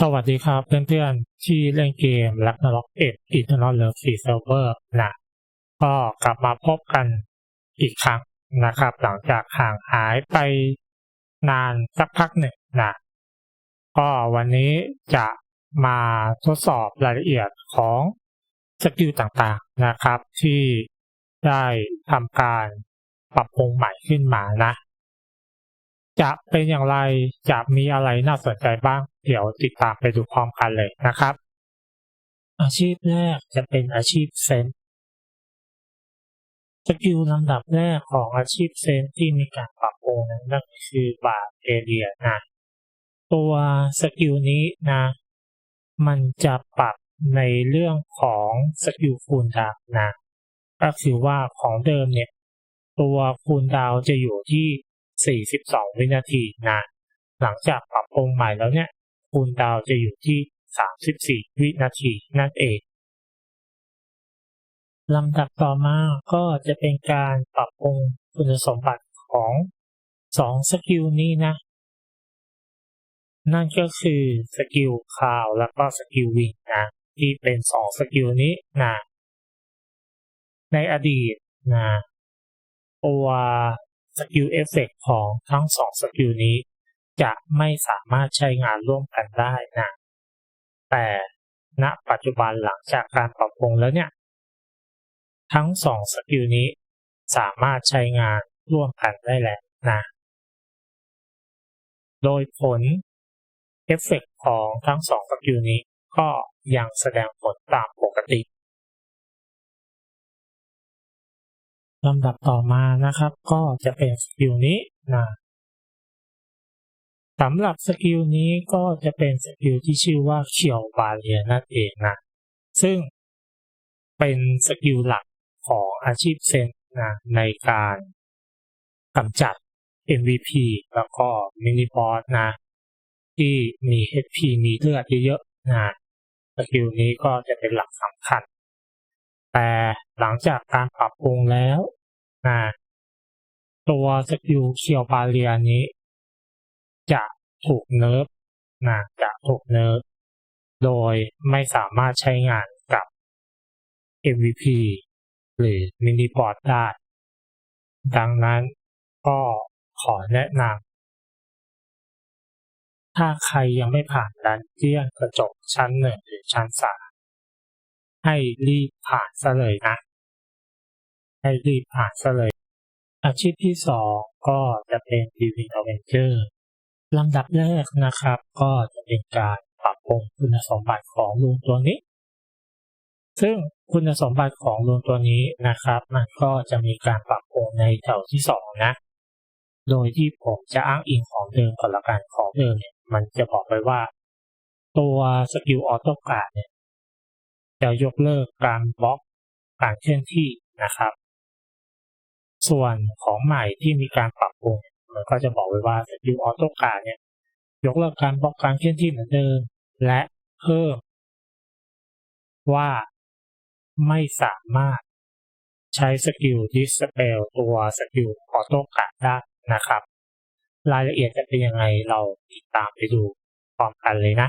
สวัสดีครับเพื่อนๆ ที่เล่นเกม r a g n a r o k 1 Eternal Love Free Server นะก็กลับมาพบกันอีกครั้งนะครับ หลังจากห่างหายไปนานสักพักหนึ่งนะก็วันนี้จะมาทดสอบรายละเอียดของสกิลต่างๆนะครับ ที่ได้ทำการปรับปรุงใหม่ขึ้นมานะ จะเป็นอย่างไร จะมีอะไรน่าสนใจบ้าง เดี๋ยวติดตามไปดูพร้อมกันเลยนะครับ อาชีพแรกจะเป็นอาชีพเซนสกิลลำดับแรกของอาชีพเซนที่มีการปรับปรุงนั้นั่นก็คือบาทเอเรียนะตัวสกิลนี้นะ มันจะปรับในเรื่องของสกิลคูณดาวนะ ก็คือว่าของเดิมเนี่ย ตัวคูณดาวจะอยู่ที่ 42 วินาทีนะหลังจากปรับปรุงใหม่แล้วเนี่ยคูณดาวจะอยู่ที่ 34 วินาทีนั่นเองลำดับต่อมาก็จะเป็นการปรับปรุงคุณสมบัติของ2สกิลนี้นะ นั่นก็คือสกิลคาวแล้วก็สกิลวิ่งนะที่เป็น2สกิลนี้นะในอดีตนะตัว สกิลเอฟเฟกของทั้งสองสกิลนี้จะไม่สามารถใช้งานร่วมกันได้นะ แต่ณปัจจุบันหลังจากการปรับปรุงแล้วเนี่ย ทั้งสองสกิลนี้สามารถใช้งานร่วมกันได้แล้วนะ โดยผลเอฟเฟกของทั้งสองสกิลนี้ก็ยังแสดงผลตามปกติ ลำดับต่อมานะครับ ก็จะเป็นสกิลนี้นะสำหรับสกิลนี้ก็จะเป็นสกิลที่ชื่อว่าเขียวบาเลียนั่นเองนะซึ่งเป็นสกิลหลักของอาชีพเซนนะในการกำจัด MVP แล้วก็มินิบอสนะ ที่มี HP มีเลือดเยอะๆนะสกิลนี้ก็จะเป็นหลักสำคัญ แต่หลังจากการปรับปรุงแล้ว นะตัวสกิลเคียวบาเลียนี้ จะถูกเนิร์ฟนะจะถูกเนิร์ฟโดยไม่สามารถใช้งานกับ MVP หรือมินิบอร์ดได้ ดังนั้นก็ขอแนะนำ ถ้าใครยังไม่ผ่านดันเจียนกระจกชั้นหนึ่งหรือชั้นสามให้รีบผ่านซะเลยนะ ให้รีบผ่านซะเลย อาชีพที่สองก็จะเป็น Divine Avenger ลำดับแรกนะครับ ก็จะเป็นการปรับปรุงคุณสมบัติของลุงตัวนี้ ซึ่งคุณสมบัติของลุงตัวนี้นะครับ มันก็จะมีการปรับปรุงในแถวที่สองนะ โดยที่ผมจะอ้างอิงของเดิมก่อนละกันของเดิมเนี่ยมันจะบอกไปว่า ตัวสกิลออโต้การ์ดเนี่ยจะยกเลิกการบล็อกการเคลื่อนที่นะครับ ส่วนของใหม่ที่มีการปรับปรุงมันก็จะบอกไว้ว่าสกิลออโต้การ์ดเนี่ยยกเลิกการบล็อกการเคลื่อนที่เหมือนเดิม และเพิ่ม ว่าไม่สามารถใช้สกิลดิสเปลตัวสกิลออโต้การ์ดได้นะครับ รายละเอียดจะเป็นยังไงเราติดตามไปดูพร้อมกันเลยนะ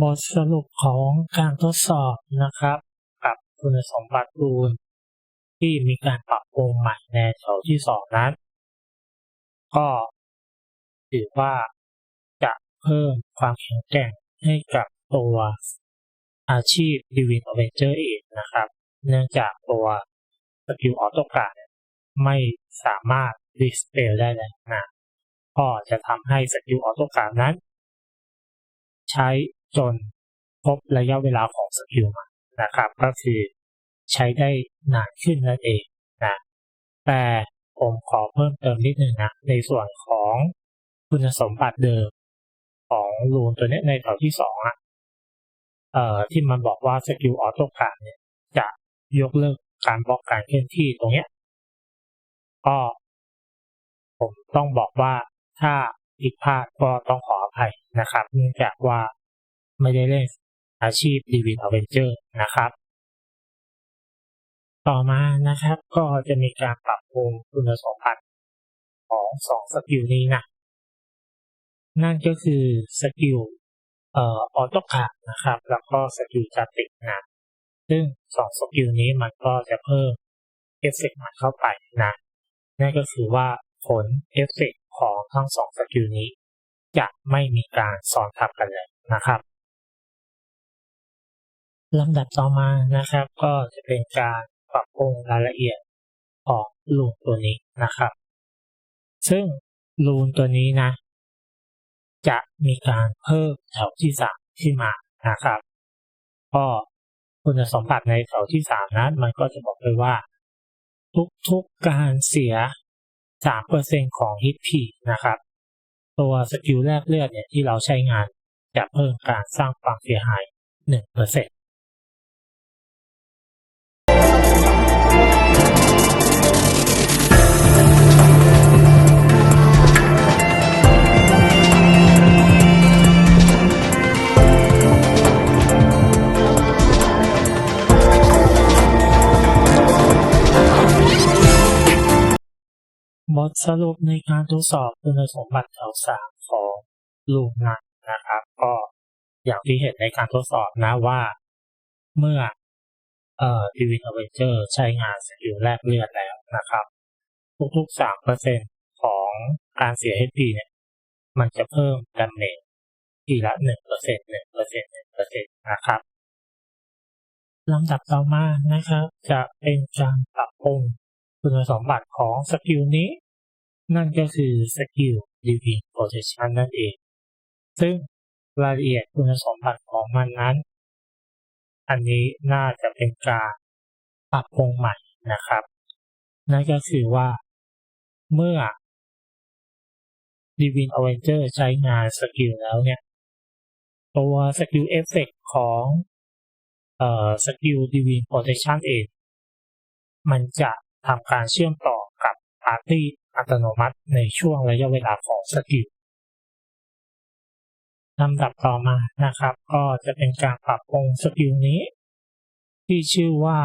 บทสรุปของการทดสอบนะครับ กับคุณสมบัติรูนที่มีการปรับปรุงใหม่ในแถวที่สองนั้น ก็ถือว่าจะเพิ่มความแข็งแกร่งให้กับตัวอาชีพ Divine Avenger เองนะครับ เนื่องจากตัวสกิลออโต้การ์ไม่สามารถดิสเพลได้แล้วนะก็จะทำให้สกิลออโต้การ์นั้น ใช้ จนครบระยะเวลาของสกิลมานะครับ ก็คือใช้ได้นานขึ้นนั่นเองนะแต่ผมขอเพิ่มเติมนิดนึงนะ ในส่วนของคุณสมบัติเดิมของรูนตัวนี้ในแถวที่สองอะเอ่อที่มันบอกว่าสกิลออโต้การเนี่ย จะยกเลิกการบล็อกการเคลื่อนที่ตรงเนี้ยก็ผมต้องบอกว่าถ้าผิดพลาดก็ต้องขออภัยนะครับ เนื่องจากว่า ไม่ได้เล่นอาชีพดีวินอเวนเจอร์นะครับ ต่อมานะครับก็จะมีการปรับปรุงคุณสมบัติของสองสกิลนี้นะ นั่นก็คือสกิลเอ่อออโต้คานะครับ แล้วก็สกิลจติกนะซึ่งสองสกิลนี้มันก็จะเพิ่มเอฟเฟกต์มันเข้าไปนะนั่นก็คือว่าผลเอฟเฟกต์ของทั้งสองสกิลนี้ จะไม่มีการซ้อนทับกันเลยนะครับ ลำดับต่อมานะครับ ก็จะเป็นการปรับปรุงรายละเอียดของลูนตัวนี้นะครับ ซึ่งลูนตัวนี้นะ จะมีการเพิ่มแถวที่สามขึ้นมานะครับ ก็คุณสมบัติในแถวที่สามนั้นมันก็จะบอกเลยว่า ทุกๆการเสีย3%ของฮิตพีนะครับ ตัวสกิลแรกเลือดเนี่ยที่เราใช้งานจะเพิ่มการสร้างความเสียหาย1% บทสรุปในการทดสอบคุณสมบัติแถวสามของลูกนั้นนะครับ ก็อย่างที่เห็นในการทดสอบนะว่า เมื่อเอ่อดีวินอเวนเจอร์ใช้งานสกิลแรกเลือดแล้วนะครับ ทุกๆสามเปอร์เซ็นของการเสีย HP เนี่ย มันจะเพิ่มดาเมจทีละหนึ่งเปอร์เซ็นหนึ่งเปอร์เซ็นหนึ่งเปอร์เซ็นนะครับลำดับต่อมานะครับ จะเป็นการปรับปรุง คุณสมบัติของสกิลนี้ นั่นก็คือสกิล Living Protection นั่นเอง ซึ่งรายละเอียดคุณสมบัติของมันนั้น อันนี้น่าจะเป็นการปรับปรุงใหม่นะครับ นั่นก็คือว่า เมื่อ Divine Avenger ใช้งานสกิลแล้วเนี่ย ตัวสกิลเอฟเฟกของเอ่อสกิล Divine Protection เอง มันจะ ทำการเชื่อมต่อกับปาร์ตี้อัตโนมัติในช่วงระยะเวลาของสกิลลำดับต่อมานะครับ ก็จะเป็นการปรับปรุงสกิลนี้ ที่ชื่อว่า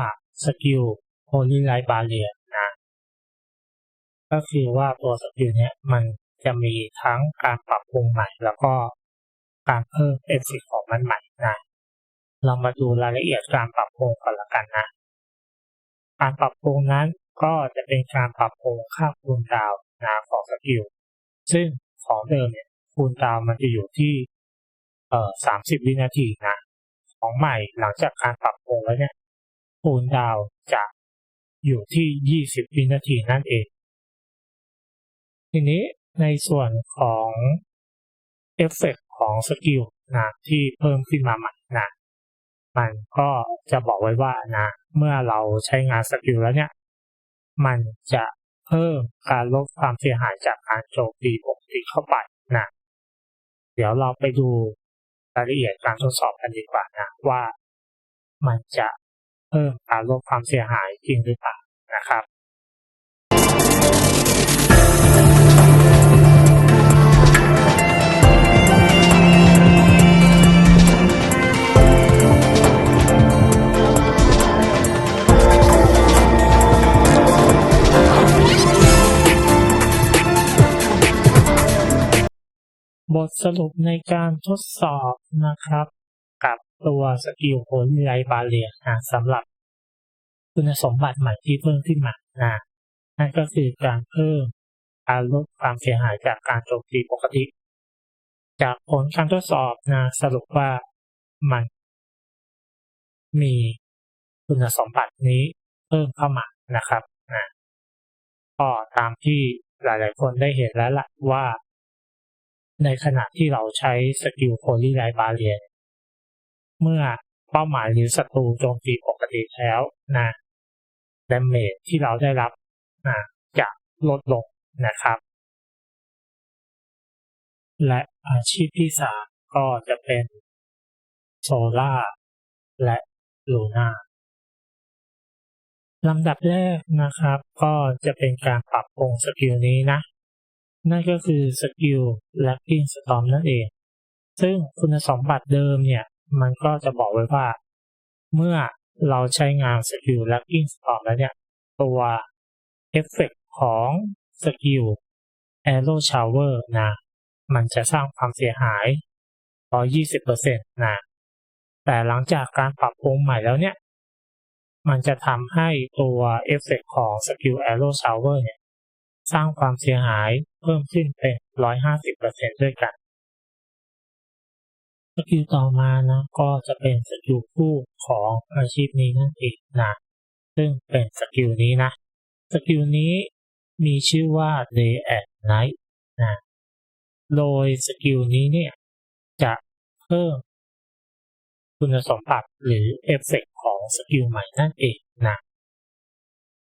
สกิล Holy Light Barrier นะก็คือว่าตัวสกิลเนี้ยมันจะมีทั้งการปรับปรุงใหม่ แล้วก็การเพิ่มเอฟเฟกต์ของมันใหม่นะเรามาดูรายละเอียดการปรับปรุงก่อนละกันนะ การปรับปรุงนั้น ก็จะเป็นการปรับปรุงค่าคูณดาวนะของสกิล ซึ่งของเดิมเนี่ยคูณดาวมันจะอยู่ที่เอ่อสามสิบวินาทีนะ ของใหม่หลังจากการปรับปรุงแล้วเนี่ยคูณดาวจะอยู่ที่ยี่สิบวินาทีนั่นเอง ทีนี้ในส่วนของเอฟเฟกของสกิลนะที่เพิ่มขึ้นมาใหม่นะมันก็จะบอกไว้ว่านะ เมื่อเราใช้งานสกิลแล้วเนี่ย มันจะเพิ่มการลดความเสียหายจากการโจมตีปกติเข้าไปนะ เดี๋ยวเราไปดูรายละเอียดการทดสอบกันดีกว่านะว่ามันจะเพิ่มการลดความเสียหายจริงหรือเปล่านะครับ บทสรุปในการทดสอบนะครับ กับตัวสกิลโฮลี่ไลบาเลียนะสำหรับคุณสมบัติใหม่ที่เพิ่มขึ้นมานะนั่นก็คือการเพิ่มการลดความเสียหายจากการโจมตีปกติ จากผลการทดสอบนะสรุปว่ามัน มีคุณสมบัตินี้เพิ่มเข้ามานะครับนะก็ตามที่หลาย ๆ คนได้เห็นแล้วล่ะว่า ในขณะที่เราใช้สกิลโพลีไลบาเรียนเมื่อเป้าหมายหรือศัตรูโจมตีปกติแล้วนะดาเมจที่เราได้รับนะจะลดลงนะครับ และอาชีพที่สามก็จะเป็นโซล่าและลูน่าลำดับแรกนะครับ ก็จะเป็นการปรับปรุงสกิลนี้นะ นั่นก็คือสกิล Lapping Storm นั่นเอง ซึ่งคุณสมบัติเดิมเนี่ย มันก็จะบอกไว้ว่า เมื่อเราใช้งานสกิล Lacking Storm แล้วเนี่ย ตัวเอฟเฟกของสกิล Arrow Shower นะ มันจะสร้างความเสียหาย120%นะ แต่หลังจากการปรับปรุงใหม่แล้วเนี่ย มันจะทำให้ตัวเอฟเฟกของสกิล Arrow Shower เนี่ย สร้างความเสียหายเพิ่มขึ้นเป็น 150%ด้วยกัน สกิลต่อมานะก็จะเป็นสกิลคู่ของอาชีพนี้นั่นเองนะ ซึ่งเป็นสกิลนี้นะ สกิลนี้มีชื่อว่า Day and Night นะ โดยสกิลนี้เนี่ยจะเพิ่มคุณสมบัติหรือเอฟเฟกของสกิลใหม่นั่นเองนะ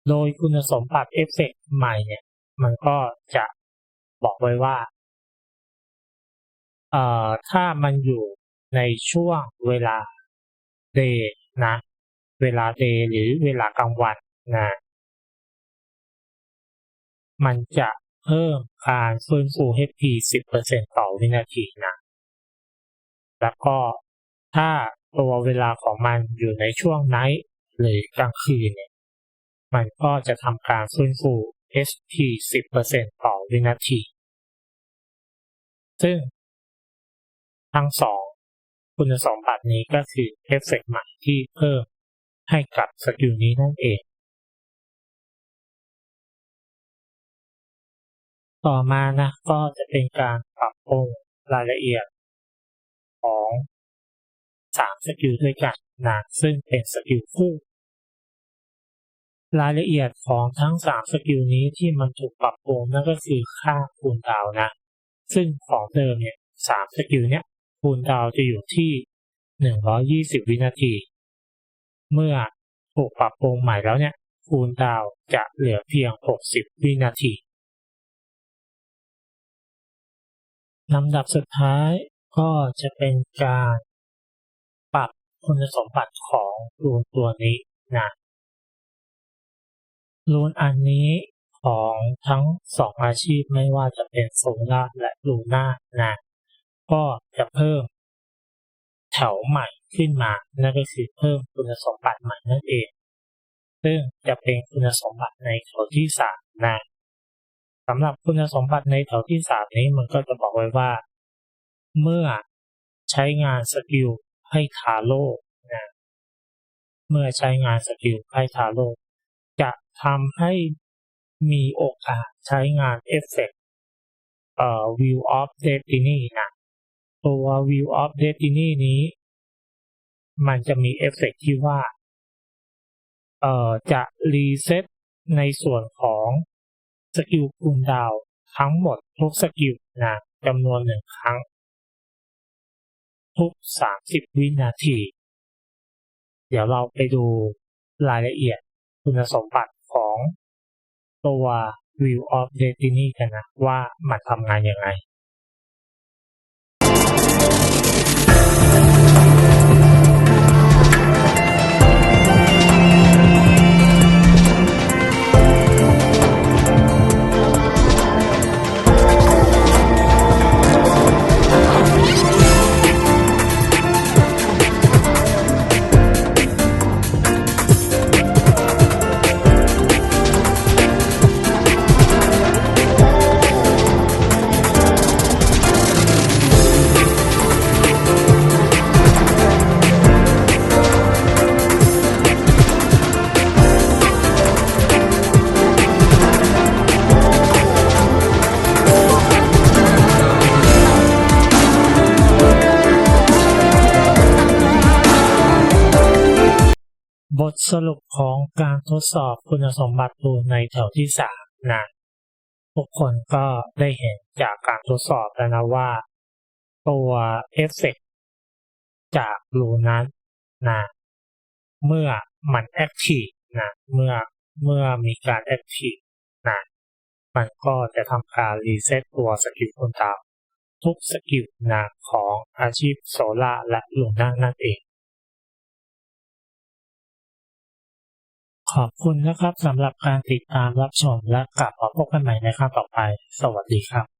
โดยคุณสมบัติเอฟเฟกใหม่เนี่ย มันก็จะบอกไว้ว่าเอ่อถ้ามันอยู่ในช่วงเวลา day นะ เวลา day หรือเวลากลางวันนะมันจะเพิ่มการฟื้นฟู HP 10%ต่อวินาทีนะ แล้วก็ถ้าตัวเวลาของมันอยู่ในช่วงไนท์หรือกลางคืนเนี่ย มันก็จะทำการฟื้นฟู HP 10%ต่อวินาที ซึ่ง ทั้งสองคุณสมบัตินี้ก็คือเอฟเฟกต์ใหม่ที่เพิ่มให้กับสกิลนี้นั่นเอง ต่อมานะก็จะเป็นการปรับปรุงรายละเอียดของสามสกิลด้วยกันนะซึ่งเป็นสกิลคู่ รายละเอียดของทั้งสามสกิลนี้ที่มันถูกปรับปรุงนั่นก็คือค่าคูณดาวนะ ซึ่งของเดิมเนี่ยสามสกิลเนี้ยคูณดาวจะอยู่ที่ 120 วินาที เมื่อถูกปรับปรุงใหม่แล้วเนี่ยคูณดาวจะเหลือเพียง 60 วินาทีลำดับสุดท้ายก็จะเป็นการปรับคุณสมบัติของรูนตัวนี้นะ รูนอันนี้ของทั้งสองอาชีพไม่ว่าจะเป็นโซล่าและลูน่านะ ก็จะเพิ่มแถวใหม่ขึ้นมา นั่นก็คือเพิ่มคุณสมบัติใหม่นั่นเอง ซึ่งจะเป็นคุณสมบัติในแถวที่สามนะสำหรับคุณสมบัติในแถวที่สามนี้มันก็จะบอกไว้ว่า เมื่อใช้งานสกิลให้ทาโร่นะ เมื่อใช้งานสกิลให้ทาโร่ ทำให้มีโอกาสใช้งานเอฟเฟกต์เอ่อ View of Destiny นะตัว View of Destiny นี้ มันจะมีเอฟเฟกต์ที่ว่าเอ่อจะรีเซ็ตในส่วนของสกิลคูณดาวทั้งหมดทุกสกิลนะจำนวนหนึ่งครั้ง ทุก 30 วินาที เดี๋ยวเราไปดูรายละเอียดคุณสมบัติ ตัว View of Destiny กันนะว่ามันทำงานยังไง บทสรุปของการทดสอบคุณสมบัติรูในแถวที่สามนะทุกคนก็ได้เห็นจากการทดสอบแล้วนะว่า ตัวเอฟเฟกจากรูนั้นนะเมื่อมันแอคทีฟนะเมื่อเมื่อมีการแอคทีฟนะมันก็จะทำการรีเซ็ตตัวสกิลคนดาวทุกสกิลนะของอาชีพโซล่าและลูน่านั่นเอง ขอบคุณนะครับสำหรับการติดตามรับชมและกลับมาพบกันใหม่ในครั้งต่อไป สวัสดีครับ